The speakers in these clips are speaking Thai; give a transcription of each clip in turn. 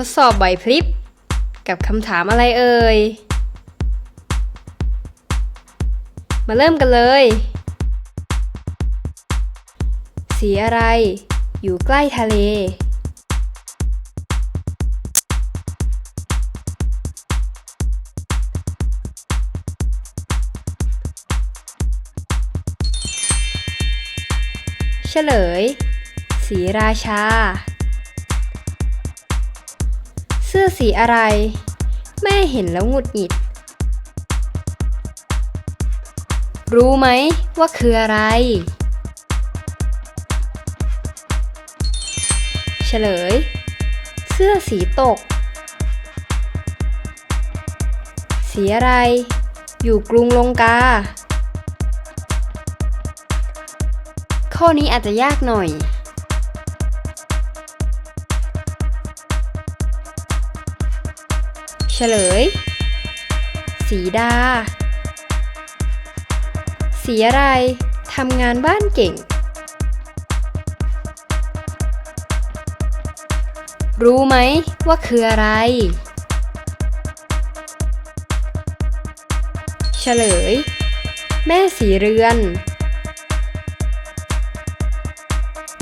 ทดสอบไหวพริบกับคำถามอะไรเอ่ย มาเริ่มกันเลย สีอะไร อยู่ใกล้ทะเล เฉลย สีราชา สื้อสีอะไร แม่เห็นแล้วหงุดหงิด รู้ไหมว่าคืออะไร เฉลย เสื้อสีตก สีอะไร อยู่กรุงลงกา ข้อนี้อาจจะยากหน่อย เฉลย สีดา สีอะไรทำงานบ้านเก่ง รู้ไหมว่าคืออะไร เฉลย แม่สีเรือน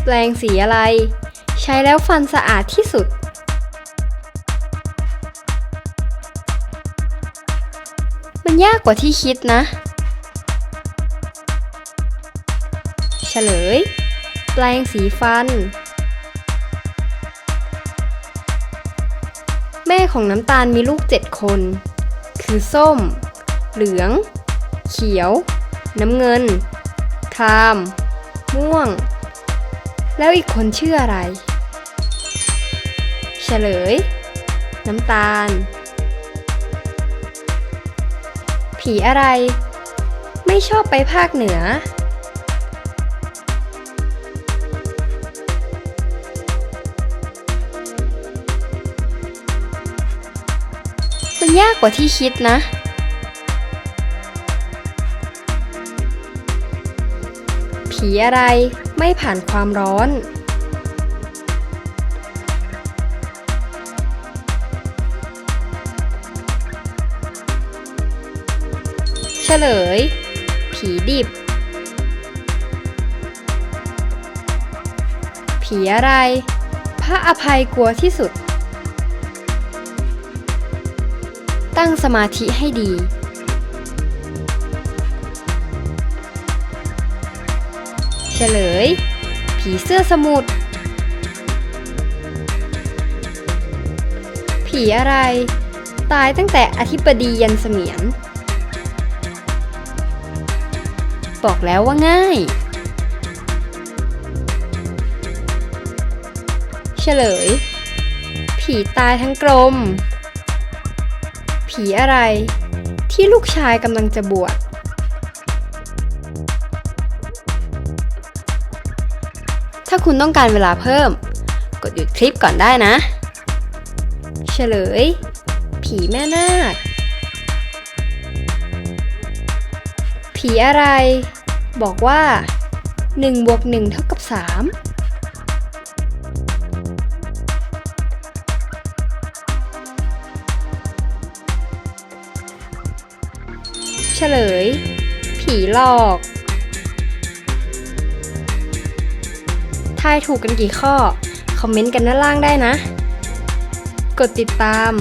แปลงสีอะไร ใช้แล้วฟันสะอาดที่สุด มันยากกว่าที่คิดนะ เฉลย แปลงสีฟัน แม่ของน้ำตาลมีลูกเจ็ดคน คือส้ม เหลือง เขียว น้ำเงิน คราม ม่วง แล้วอีกคนชื่ออะไร เฉลย น้ำตาล ผีอะไร ไม่ชอบไปภาคเหนือ มันยากกว่าที่คิดนะ ผีอะไรไม่ผ่านความร้อน ลย ผีดิบ ผีอะไร พระอภัยกลัวที่สุด ตั้งสมาธิให้ดี เฉลย ผีเสื้อสมุทรผีอะไร ตายตั้งแต่อธิบดียันเสมียน บอกแล้วว่าง่าย เฉลย ผีตายทั้งกลม ผีอะไร ที่ลูกชายกำลังจะบวชถ้าคุณต้องการเวลาเพิ่ม กดหยุดคลิปก่อนได้นะ เฉลย ผีแม่นาค ผีอะไร บอกว่า1บวก1เท่ากับ 3 เฉลย ผีหลอก ทายถูกกันกี่ข้อ คอมเมนต์กันด้านล่างได้นะ กดติดตาม